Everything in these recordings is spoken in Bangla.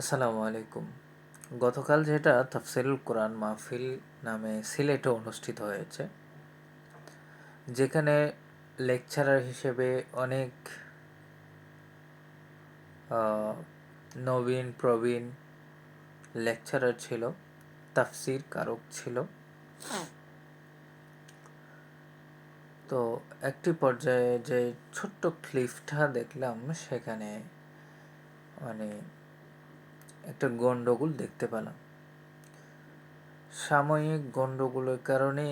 আসসালামু আলাইকুম। গতকাল যেটা তাফসিরুল কোরআন মাহফিল নামে সিলেটে অনুষ্ঠিত হয়েছে যেখানে লেকচারার হিসেবে অনেক নবীন প্রবীণ লেকচারার ছিল তাফসির কারক ছিল। তো একটি পর্যায়ে যে ছোট্ট ক্লিফটা দেখলাম সেখানে মানে একটা গন্ডগোল দেখতে পেলাম। সাময়িক গন্ডগোলের কারণে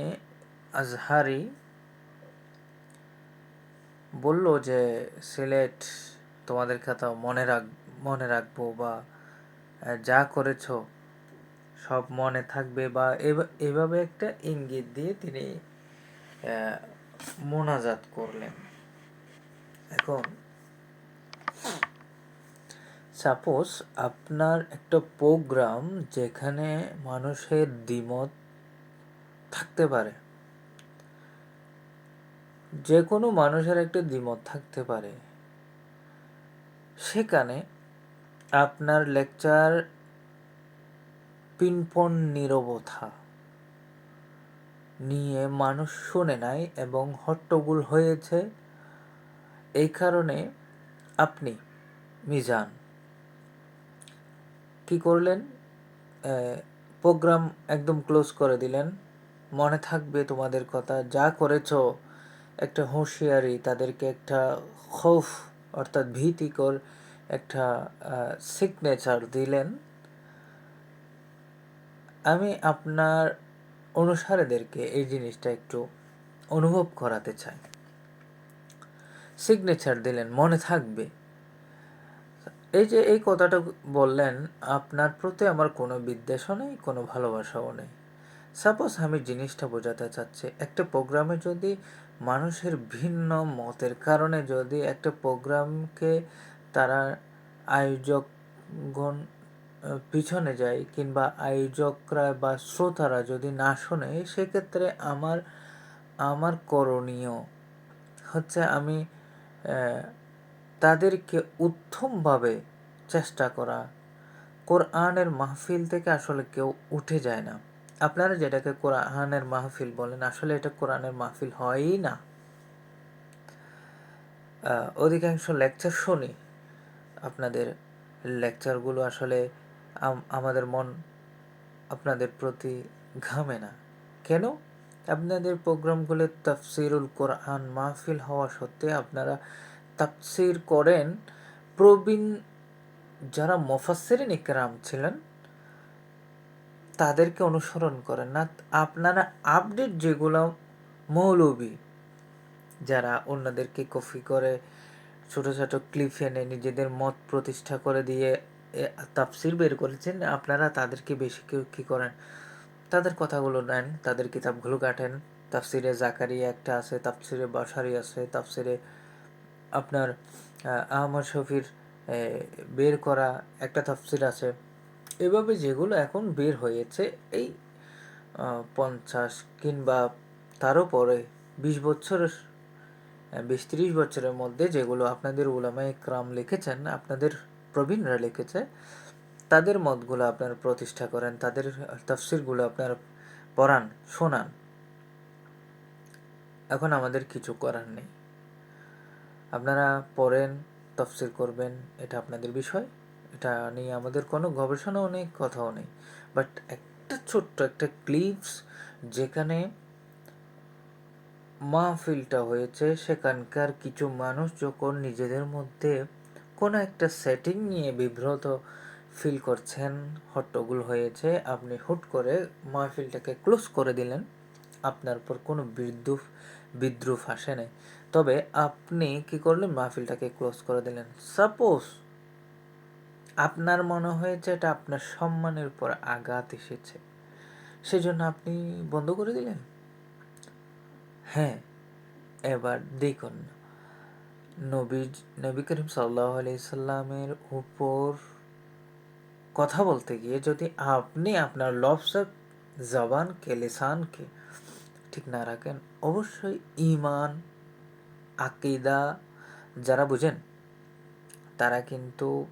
আজহারি বলল যে, সিলেট, তোমাদের কথা মনে রাখ, মনে রাখব বা যা করেছ সব মনে থাকবে। বা এভাবে একটা ইঙ্গিত দিয়ে তিনি মোনাজাত করলেন। এখন সাপোজ আপনার একটা প্রোগ্রাম যেখানে মানুষের দ্বিমত থাকতে পারে। যে কোনো মানুষের একটা দ্বিমত থাকতে পারে। সেখানে আপনার লেকচার পিনপন নীরবতা নিয়ে মানুষ শুনে নাই এবং হট্টগোল হয়েছে। এই কারণে আপনি মিজান। কি করলেন? প্রোগ্রাম একদম ক্লোজ করে দিলেন। মনে থাকবে তোমাদের কথা, যা করেছ, একটা হুঁশিয়ারি, তাদেরকে একটা খৌফ, অর্থাৎ ভীতিকর একটা সিগনেচার দিলেন। আমি আপনার অনুসারীদেরকে এই জিনিসটা একটু অনুভব করাতে চাই। সিগনেচার দিলেন, মনে থাকবে। এই যে, এই কথাটা বললেন, আপনার প্রতি আমার কোনো বিদ্বেষও নেই, কোনো ভালোবাসাও নেই। সাপোজ আমি জিনিসটা বোঝাতে চাচ্ছি, একটা প্রোগ্রামে যদি মানুষের ভিন্ন মতের কারণে যদি একটা প্রোগ্রামকে তারা আয়োজকগণ পিছনে যায় কিংবা আয়োজকরা বা শ্রোতারা যদি না শোনে, সেক্ষেত্রে আমার আমার করণীয় হচ্ছে আমি তাদেরকে উত্তমভাবে চেষ্টা করা। কোরআনের মাহফিল থেকে আসলে কেউ উঠে যায় না। আপনারা যেটাকে কোরআনের মাহফিল বলেন, আসলে এটা কোরআনের মাহফিল হয়ই না। অধিকাংশ লেকচার শুনি। আপনাদের লেকচারগুলো আসলে আম- আমাদের মন আপনাদের প্রতি ঘামে না। কেন? আপনাদের প্রোগ্রামগুলো তাফসিরুল কোরআন মাহফিল হওয়া সত্ত্বে আপনারা তাফসির করেন প্রবীণ যারা মোফাসসিরিন ইকরাম ছিলেন, তাদেরকে অনুসরণ করেন। না, আপনারা আপডেট যেগুলো মৌলবী, যারা অন্যদেরকে কপি করে ছোট ছোট ক্লিপ এনে নিজেদের মত প্রতিষ্ঠা করে দিয়ে তাফসির বের করেছেন, আপনারা তাদেরকে বেশি কেউ কী করেন? তাদের কথাগুলো নেন, তাদের কিতাবগুলো কাটেন। তাফসিরে জাকারিয়া একটা আছে, তাফসিরে বাসারি আছে, তাফসিরে আপনার আহ, আহমদ শফির বের করা একটা তফসিল আছে। এভাবে যেগুলো এখন বের হয়েছে এই পঞ্চাশ কিংবা তারও পরে বিশ বছরের বিশ তিরিশ বছরের মধ্যে যেগুলো আপনাদের উলামায়ে ক্রাম লিখেছেন আপনাদের প্রবীণরা লিখেছে তাদের মতগুলো আপনারা প্রতিষ্ঠা করেন তাদের তফসিলগুলো আপনারা পড়ান শোনান। এখন আমাদের কিছু করার নেই। আপনারা পড়েন, তফসির করবেন, এটা আপনাদের বিষয়। এটা নিয়ে আমাদের কোনো গবেষণাও নেই, কথাও নেই। বাট একটা ছোট্ট একটা ক্লিপস যেখানে মাহফিলটা হয়েছে, সেখানকার কিছু মানুষ যখন নিজেদের মধ্যে কোনো একটা সেটিং নিয়ে বিব্রত ফিল করছেন, হট্টগোল হয়েছে, আপনি হুট করে মাহফিলটাকে ক্লোজ করে দিলেন। আপনার উপর কোনো বিদ্রুপ বিদ্রুপ আসে নাই। তবে আপনি কি করলেন? মাহফিলটাকে ক্লোজ করে দিলেন। সাপোজ আপনার মনে হয়েছে এটা আপনার সম্মানের উপর আঘাত এসেছে। সেজন্য আপনি বন্ধ করে দিলেন? হ্যাঁ এবার দেখুন। নবী নবী করিম সাল্লাহ আলাইসাল্লামের উপর কথা বলতে গিয়ে যদি আপনি আপনার লফসক জবানকে, লিসানকে ঠিক না রাখেন। অবশ্যই ইমান আকিদা যারা বুঝেন, তারা কিন্তু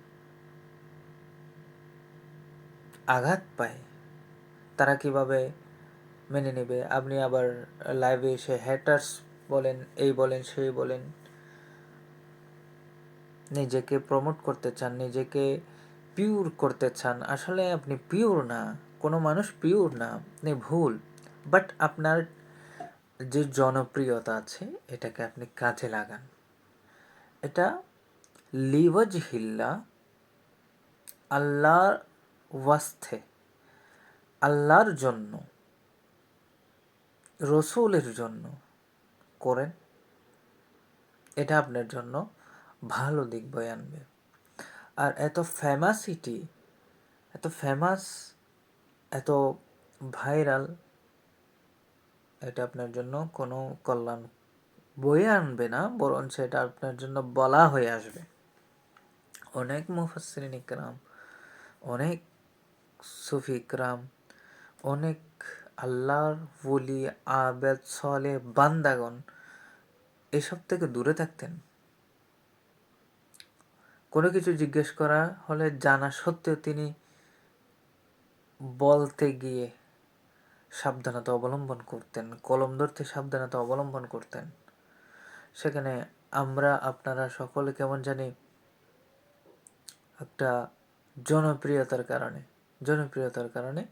আঘাত পায়। তারা কীভাবে মেনে নেবে? আপনি আবার লাইভে এসে হ্যাটার্স বলেন, এই বলেন, সেই বলেন। নিজেকে প্রমোট করতে চান, নিজেকে পিওর করতে চান। আসলে আপনি পিওর না, কোনো মানুষ পিওর না, আপনি ভুল। বাট আপনার যে জনপ্রিয়তা আছে, এটাকে আপনি কাজে লাগান। এটা লিওয়াজ হিল্লা আল্লাহর ওয়াস্তে, আল্লাহর জন্য, রসুলের জন্য করেন। এটা আপনার জন্য ভালো দিক বয়ে আনবে। আর এত ফেমাসিটি এত ফেমাস এত ভাইরাল এটা আপনার জন্য কোনো কল্যাণ বয়ে আনবে না বরং সেটা আপনার জন্য বলা হয়ে আসবে। অনেক মুফাসরিন ইকরাম, অনেক সুফি ইকরাম, অনেক আল্লাহর বলি আবেদ সলে বান্দাগণ এসব থেকে দূরে থাকতেন। কোনো কিছু জিজ্ঞেস করা হলে জানা সত্ত্বেও তিনি বলতে গিয়ে সাবধানতা অবলম্বন করতেন, কলম ধরতে সাবধানতা অবলম্বন করতেন। সেখানে আমরা, আপনারা সকলে কেমন জানি একটা জনপ্রিয়তার কারণে জনপ্রিয়তার কারণে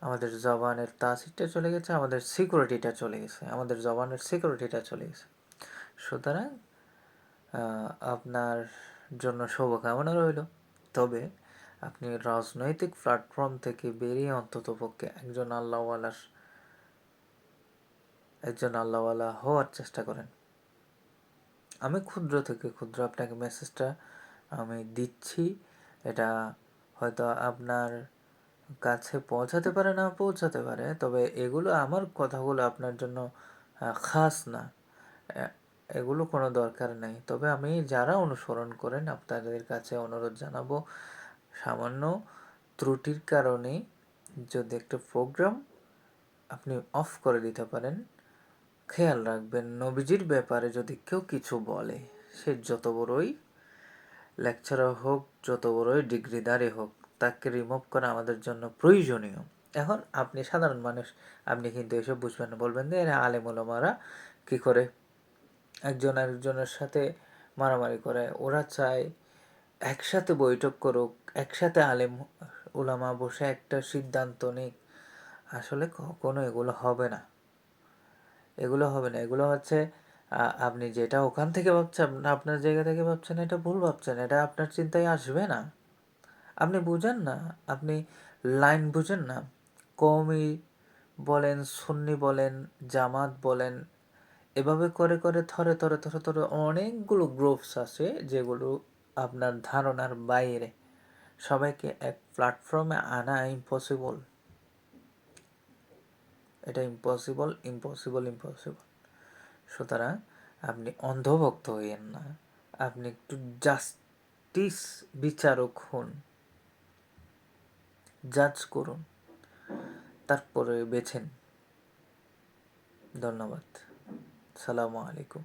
আমাদের জবানের তাসিরটা চলে গেছে, আমাদের সিকিউরিটিটা চলে গেছে, আমাদের জবানের সিকিউরিটিটা চলে গেছে। সুতরাং আপনার জন্য শুভকামনা রইল। তবে আপনি রাজনৈতিক প্ল্যাটফর্ম থেকে বেরিয়ে অন্তত পক্ষে একজন আল্লাহওয়ালার, একজন আল্লাহওয়ালা হওয়ার চেষ্টা করেন। আমি ক্ষুদ্র থেকে ক্ষুদ্র আপনাকে মেসেজটা আমি দিচ্ছি। এটা হয়তো আপনার কাছে পৌঁছাতে পারে না, পৌঁছাতে পারে, তবে এগুলো আমার কথাগুলো আপনার জন্য খাস না। এগুলো কোনো দরকার নেই। তবে আমি যারা অনুসরণ করেন, আপনাদের কাছে অনুরোধ জানাব সামান্য ত্রুটির কারণে যদি একটা প্রোগ্রাম আপনি অফ করে দিতে পারেন, খেয়াল রাখবেন নবীজির ব্যাপারে যদি কেউ কিছু বলে, সে যত বড়ই লেকচারার হোক, যত বড়ই ডিগ্রিদারে হোক, তাকে রিমুভ করা আমাদের জন্য প্রয়োজনীয়। এখন আপনি সাধারণ মানুষ, আপনি কিন্তু এসব বুঝবেন না, বলবেন যে এরা আলেমুলমারা কী করে? একজন আরেকজনের সাথে মারামারি করে, ওরা চায় একসাথে বৈঠক করুক, একসাথে আলেম উলামা বসে একটা সিদ্ধান্ত নিক, আসলে কখনো এগুলো হবে না। এগুলো হবে না। এগুলো হচ্ছে আপনি যেটা ওখান থেকে ভাবছেন, আপনার জায়গা থেকে ভাবছেন, এটা ভুল ভাবছেন, এটা আপনার চিন্তায় আসবে না। আপনি বুঝেন না, আপনি লাইন বুঝেন না। কমি বলেন, সুন্নি বলেন, জামাত বলেন, এভাবে করে করে, থরে থরে থরে থরে অনেকগুলো গ্রুপস আছে যেগুলো আপনার ধারণার বাইরে। সবাইকে এক প্ল্যাটফর্মে আনা ইম্পসিবল এটা ইম্পসিবল ইম্পসিবল ইম্পসিবল সুতরাং আপনি অন্ধভক্ত হইয়েন না। আপনি একটু জাস্টিস বিচারক হন। জাজ করুন। তারপরে বেছেন। ধন্যবাদ। সালামু আলাইকুম।